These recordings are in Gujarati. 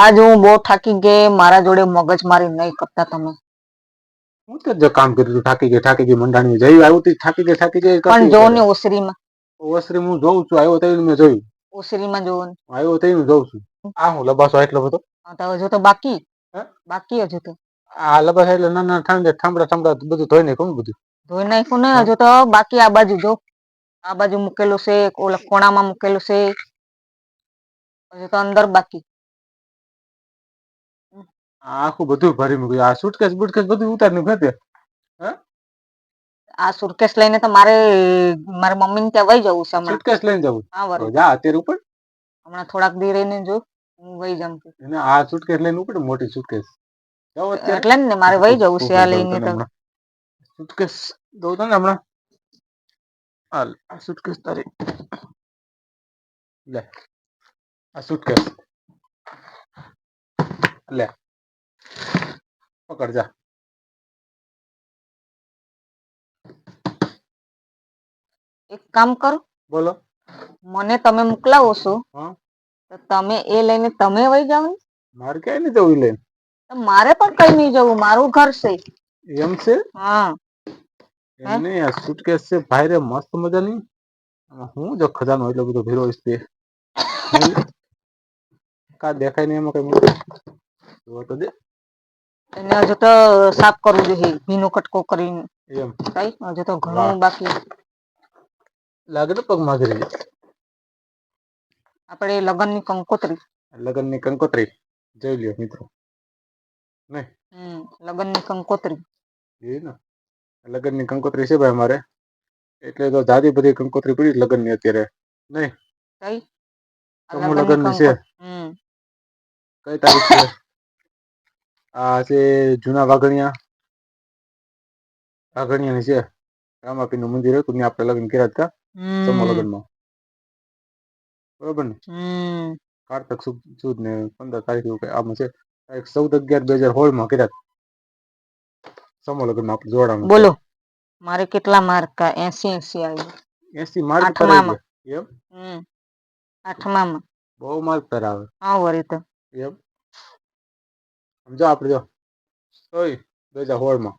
આજ હું બહુ થાકી ગઈ મારા જોડે મગજ મારી નહીં કરતા તમે. હું તો જો કામ કર્યું તું, થાકી ગઈ થાકી ગઈ મંડાણી જઈ આવ્યું તી થાકી ગઈ થાકી ગઈ પણ જો ને ઓસરીમાં. ઓસરી હું જોઉં છું આવ્યો તો મેં જોયું. ઓસરીમાં જોવો ને. આવ્યો તો હું જોઉં છું. આ હું લબાસો એટલો બધો? હા, તો હજુ તો બાકી. હે? બાકી હજુ તો. આ લબાસો એટલે નાના ઠંડે ઠામડા ઠામડા બધું ધોઈ નાખ્યું ને બધું? ધોઈ નાખ્યું ને હજુ તો બાકી આ બાજુ જો. આ બાજુ મૂકેલું છે ઓલા કોણામાં મૂકેલું છે. હજુ તો અંદર બાકી. આ આખું બધું ભરી મૂક્યું. આ સુટકેસ બુટકેસ બધું ઉતારી ફેંકે આ સુટકેસ લઈને તો મારે મારા મમ્મી ત્યાં વહી જવું છે હમણાં. સુટકેસ લઈને જવું? હા તો જા અત્યારે ઉપર. હમણાં થોડાક દી રહીને જો હું વહી જમ છું. આ સુટકેસ લઈને ઉપર મોટી સુટકેસ એટલે ને મારે વહી જવું છે આ લઈને તો. સુટકેસ દઉં તને હમણાં. હાલ આ સુટકેસ તારી. લે આ સુટકેસ લે. પકડ જા. એક કામ કરો. બોલો. મને તમે મોકલાવો છો. તો તમે એ લઈને તમે વહી જાવ ને મારે ક્યાંય નહીં જવું લઈને? મારે પણ કઈ નહીં જવું મારું ઘર છે. એમ છે? હા. એમ નહીં આ સુટકેસ છે ભાઈ રે મસ્ત મજાની. હું જો ખજાનો એટલો બધો ભીરો છે? કા દેખાય નહીં એમાં કઈ જોવા તો દે. એને હજુ તો સાફ કરવું જોઈએ ભીનો કટકો કરીને. એમ. કઈ? હજુ તો વાહ. ઘણું બાકી. લાગે તો પગ માગરી આપણે લગ્નની કંકોત્રી. લગ્નની કંકોત્રી. જોઈ લ્યો મિત્રો. હમ લગ્નની કંકોત્રી. એ ને. લગ્નની કંકોત્રી છે ભાઈ અમારે. એટલે તો જાદી બધી કંકોત્રી પડી લગ્નની અત્યારે. કઈ? આ સમૂહ લગ્નની લગ્નની છે. કંકોત્રી. હમ. કઈ તારીખ છે? આ છે જૂના વાઘણિયા. વાઘણિયાની છે રામાપીરનું મંદિર હતું ત્યાં આપણે લગ્ન કર્યા હતા હમ. લગ્નમાં. બરોબર ને? કારતક સુદ ને પંદર તારીખ એવું કઈ આમાં છે. તારીખ ચૌદ અગિયાર બે હજાર સોળમાં કર્યા. સમૂહ લગ્નમાં આપણે જોડાણું બોલો. મારે કેટલા માર્ક એસી એસી આવ્યું. એસી માર્ક આઠમામાં. એમ? આઠમામાં. બહુ માર્ક કરાવે હા વરી તો. એમ? સમજો આપણે જો. ઓય બે હજાર સોળમાં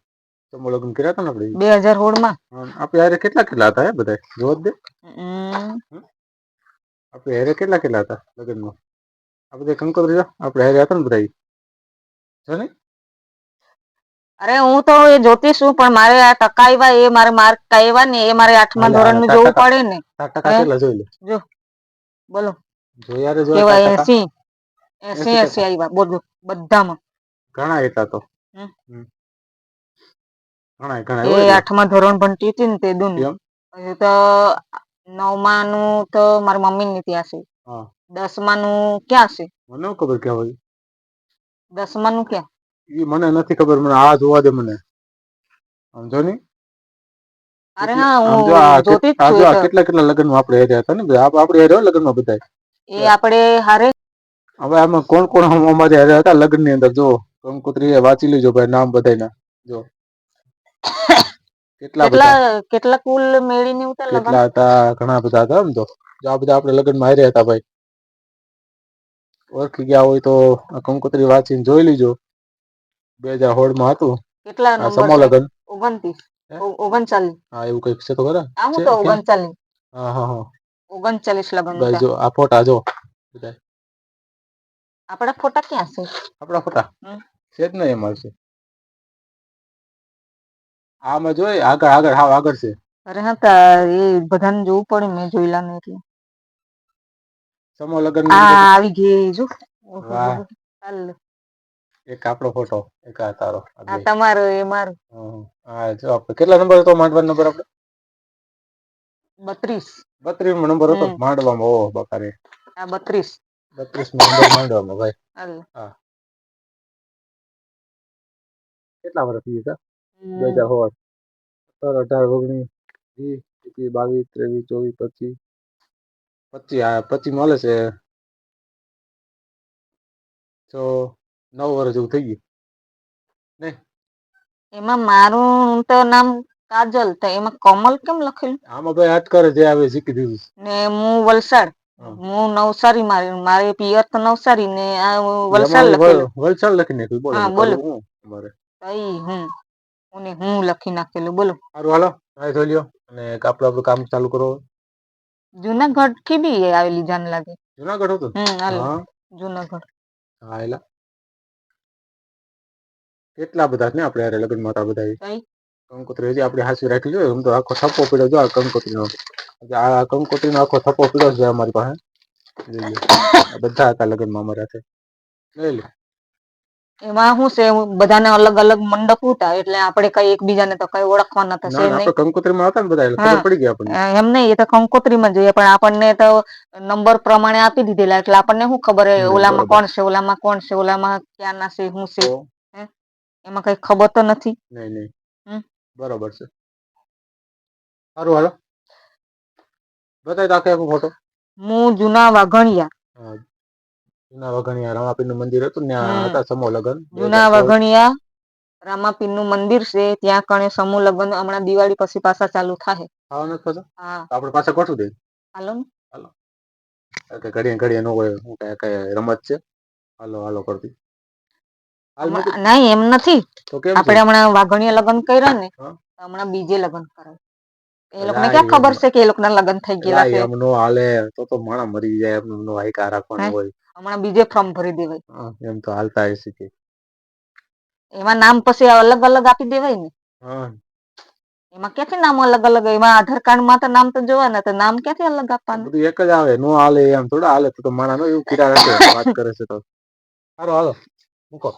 સમૂહ લગ્ન કર્યા હતા ને આપણે બે હજારમાં આપણે હારે કેટલા કેટલા હતા હે બધા જોત દે. આપણે હારે કેટલા કેટલા હતા લગ્નમાં? આ બધા કંકોત્રી આપણે હારે હતા ને બધા જો ને. અરે હું તો એ જોતી છું પણ મારે આ ટકા આવ્યા એ મારે માર્ક આવ્યા ને એ મારે આઠમા ધોરણનું જોવું પડે ને. ટકા કેટલા જોઈ લે? બોલો. જો યાર જો એસી. એંસી એસી આવ્યા બોલો. બધામાં. ઘણા હતા તો. ઘણા ઘણા એ આઠમા ધોરણ ભણતી હતી ને તે દુન? હજુ તો નવમા નું તો મારી મમ્મી ની ત્યાં છે. દસમા નું ક્યાં છે? મને ખબર ક્યાં હોય. દસમા નું ક્યાં? એ મને નથી ખબર મને આ જોવા દે મને. સમજો ની અરે કેટલા- હા હું જોતી જ છું. કેટલા કેટલા લગ્નમાં આપણે હેર્યા હતા ને આપડે લગ્ન આપણે હેર્યા લગ્નમાં બધા એ આપણે હારે હવે આમાં કોણ કોણ અમારે હેર્યા હતા લગ્નની અંદર? જો કંકોત્રી એ વાંચી લેજો ભાઈ નામ બધાયના. જો. કેટલા બધા? કેટલા કેટલા કુલ મેળીને ઉતા લગન કેટલા હતા? ઘણા બધા હતા આમ તો. જો આ બધા આપણે લગ્નમાં હાર્યા હતા ભાઈ. ઓળખી ગયા હોય તો આ કંકોત્રી વાંચીને જોઈ લીજો. બે હજાર સોળમાં હતું. કેટલા આ નંબર સમૂહ છે? લગ્ન ઓગણત્રીસ. હે? ઓ- ઓગણચાલીસ. હા એવું કંઈક છે તો ખરા? આ હું છે તો ક્યાં? ઓગણચાલીસ. હા હા હા. ઓગણચાલીસ લગન ભાઈ હતા. જો આ ફોટા જો. બધા આપણા ફોટા ક્યાં છે? આપણા ફોટા? હમ. છે જ નહીં એમાં છે આમાં જોઈ આગળ આગળ હાવ આગળ છે. અરે હા તા એ બધાને જોવું પડે મેં જોયેલા ને એટલે. સમો લગ્ન આ આવી ગઈ જો. વાહ. ચાલ. એક આપણો ફોટો એક આ તારો આ તમારો એ મારો. હા જો આપણે કેટલા નંબર હતો? માંડવાનો નંબર આપણે બત્રીસ. માં નંબર હતો. માંડવામાં ઓ બકારે આ બત્રીસ. બત્રીસ નંબર માંડવામાં ભાઈ. હાલ. કેટલા વર્ષ થઈ ગયા બે હજાર સોળ. સત્તર અઢાર ઓગણીસ વીસ એકવીસ બાવીસ ત્રેવીસ ચોવીસ પચીસ. પચીસ આ પચીસ મળે છે. તો નવ વર્ષ જેવું થઈ ગયું. એમાં મારું તો નામ કાજલ તો એમાં કમલ કેમ લખેલું? આમાં ભાઈ કરે જે આવે શીખી દીધું ને હું વલસાડ. હા. નવસારી મારી મારે પિયર તો નવસારી ને આ વલસાડ લખેલું. વલસાડ લખી નાખ્યું બોલો હા, બોલો. કરવું હું હું? હું હું લખી નાખેલું? બોલો. સારું હાલો. નાઈ ધોઈ લ્યો અને આપણું આપણું કામ ચાલુ કરો. જુનાગઢથી બી આવેલી જાન લાગે. જુનાગઢ હતું? હમ હાલો. જુનાગઢ. હા એલા કેટલા બધા ને આપણે હારે લગ્નમાં બધા કઈ? કંકોત્રી હજી આપણે હાસી રાખી જોઈએ એમ તો આખો થપ્પો પડ્યો જો આ કંકોત્રીનો. આ કંકોત્રીનો આખો થપ્પો પડ્યો છે અમારી પાસે. બધા હતા લગ્નમાં અમારા. લઈ લે એમાં શું છે બધાને અલગ અલગ મંડપ ઉતા એટલે આપણે કઈ એકબીજાને તો કઈ ઓળખવાના છે નહીં. કંકોત્રીમાં હતા ને બધા એટલે ખબર પડી ગઈ આપણને. એમ નહીં એ તો કંકોત્રીમાં જોઈએ પણ આપણને તો નંબર પ્રમાણે આપી દીધેલા એટલે આપણને શું ખબર હે ઓલામાં કોણ છે ઓલામાં કોણ છે ઓલામાં ક્યાં ના છે શું છે એમાં કઈ ખબર તો નથી. નહીં નહીં. બરોબર છે. સારું હાલો. બતાવી તો ફોટો હું જૂના વાઘણિયા. જૂના વઘાણીયા રામાપીર મંદિર હતું ત્યાં હતા સમૂહ લગ્ન જૂના હજાર રામાપીરનું મંદિર છે ત્યાં કણે સમૂહ લગ્ન હમણાં દિવાળી પછી પાછા ચાલુ થાય. ખાવા નથી હા. આપણે પાછા ગોઠવી દઈએ. હાલો ને. કે ઘડીએ ઘડીએ ન હોય શું કઈ કઈ રમત છે? હાલો કરતી. નહીં એમ નથી. આપણે હમણાં વાઘણિયા લગ્ન કર્યા ને હમણાં બીજે લગ્ન કરાય. એ લોકો લોકોને ક્યાં ખબર છે કે એ લોકોના લગ્ન થઈ ગયા છે? આમ નો હાલે તો તો માણા મરી જાય એમનો હાઈકા રાખવાનો હોય. હમણાં બીજે ફોર્મ ભરી દેવાય. હા, એમ તો હાલતા હશે કે. એમાં નામ પછી અલગ અલગ આપી દેવાય ને. હા. એમાં ક્યાંથી નામ અલગ અલગ? એમાં આધાર કાર્ડમાં તો નામ તો જોવાના તો નામ ક્યાંથી અલગ આપવાનું? બધું એક જ આવે નો હાલે એમ થોડા હાલે તો તો માણા નો એવું કીડા રાખે વાત કરે છે તો. સારું હાલો મૂકો.